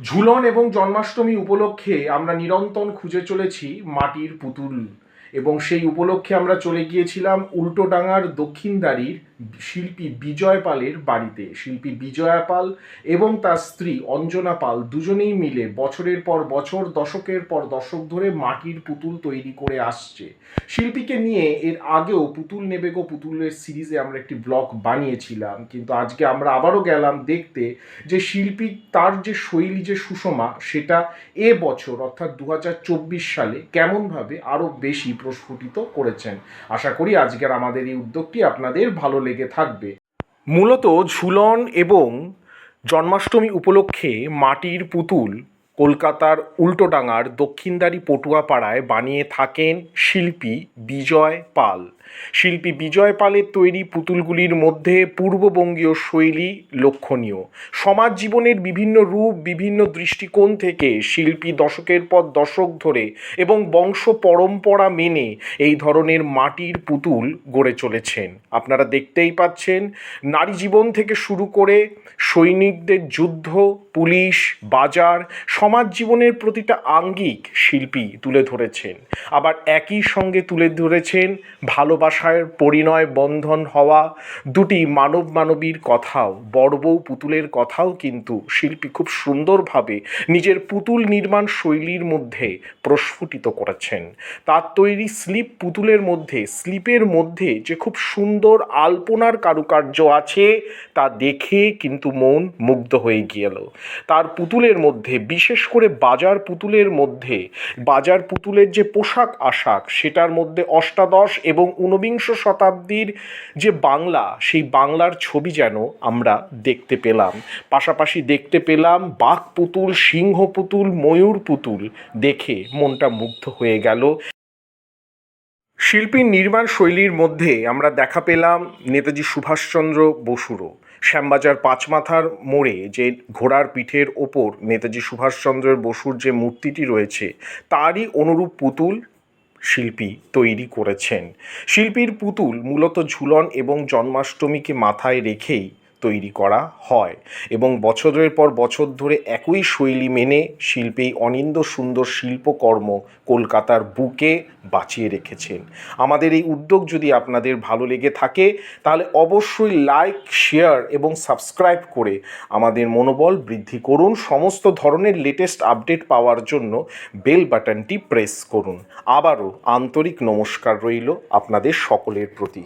ঝুলন এবং জন্মাষ্টমী উপলক্ষে আমরা নিরন্তর খুঁজে চলেছি মাটির পুতুল এবং সেই উপলক্ষে আমরা চলে গিয়েছিলাম উল্টোডাঙার দক্ষিণদারির শিল্পী বিজয় পালের বাড়িতে। শিল্পী বিজয়া পাল এবং তার স্ত্রী অঞ্জনা পাল দুজনেই মিলে বছরের পর বছর, দশকের পর দশক ধরে মাটির পুতুল তৈরি করে আসছে। শিল্পীকে নিয়ে এর আগেও পুতুল নেবে গো পুতুলের সিরিজে আমরা একটি ব্লগ বানিয়েছিলাম। কিন্তু আজকে আমরা আবারও গেলাম দেখতে যে শিল্পী তার যে শৈলী যে সুষমা, সেটা এ বছর, অর্থাৎ দু হাজার চব্বিশ সালে কেমনভাবে আরও বেশি প্রস্ফুটিত করেছেন। আশা করি আজকের আমাদের এই উদ্যোগটি আপনাদের ভালো লেগে থাকবে। মূলত ঝুলন এবং জন্মাষ্টমী উপলক্ষে মাটির পুতুল কলকাতার উল্টোডাঙার দক্ষিণদারি পটুয়াপাড়ায় বানিয়ে থাকেন শিল্পী বিজয় পাল। শিল্পী বিজয় পালের তৈরি পুতুলগুলির মধ্যে পূর্ববঙ্গীয় শৈলী লক্ষণীয়। সমাজ জীবনের বিভিন্ন রূপ, বিভিন্ন দৃষ্টিকোণ থেকে শিল্পী দশকের পর দশক ধরে এবং বংশ পরম্পরা মেনে এই ধরনের মাটির পুতুল গড়ে চলেছেন। আপনারা দেখতেই পাচ্ছেন, নারী জীবন থেকে শুরু করে সৈনিকদের যুদ্ধ, পুলিশ, বাজার সমাজ জীবনের প্রতিটা আঙ্গিক শিল্পী তুলে ধরেছেন। আবার একই সঙ্গে তুলে ধরেছেন ভালোবাসার পরিণয় বন্ধন হওয়া দুটি মানব মানবীর কথাও। বড় বউ পুতুলের কথাও কিন্তু শিল্পী খুব সুন্দরভাবে নিজের পুতুল নির্মাণ শৈলীর মধ্যে প্রস্ফুটিত করেছেন। তার তৈরি স্লিপ পুতুলের মধ্যে, স্লিপের মধ্যে যে খুব সুন্দর আলপনার কারুকার্য আছে, তা দেখে কিন্তু মন মুগ্ধ হয়ে গেল তার পুতুলের মধ্যে বিশেষ করে বাজার পুতুলের মধ্যে, বাজার পুতুলের যে পোশাক আশাক, সেটার মধ্যে অষ্টাদশ এবং ঊনবিংশ শতাব্দীর যে বাংলা, সেই বাংলার ছবি যেন আমরা দেখতে পেলাম। পাশাপাশি দেখতে পেলাম বাঘ পুতুল, সিংহ পুতুল, ময়ূর পুতুল দেখে মনটা মুগ্ধ হয়ে গেল। শিল্পীর নির্মাণ শৈলীর মধ্যে আমরা দেখা পেলাম নেতাজি সুভাষচন্দ্র বসুরও। শ্যামবাজার পাঁচমাথার মোড়ে যে ঘোড়ার পিঠের ওপর নেতাজি সুভাষচন্দ্রের বসুর যে মূর্তিটি রয়েছে, তারই অনুরূপ পুতুল শিল্পী তৈরি করেছেন। শিল্পীর পুতুল মূলত ঝুলন এবং জন্মাষ্টমীকে মাথায় রেখেই তৈরি করা হয় এবং বছরের পর বছর ধরে একই শৈলী মেনে শিল্পী এই অনিন্দ সুন্দর শিল্পকর্ম কলকাতার বুকে বাঁচিয়ে রেখেছেন। আমাদের এই উদ্যোগ যদি আপনাদের ভালো লেগে থাকে, তাহলে অবশ্যই লাইক শেয়ার এবং সাবস্ক্রাইব করে আমাদের মনোবল বৃদ্ধি করুন। সমস্ত ধরনের লেটেস্ট আপডেট পাওয়ার জন্য বেল বাটনটি প্রেস করুন। আবারও আন্তরিক নমস্কার রইল আপনাদের সকলের প্রতি।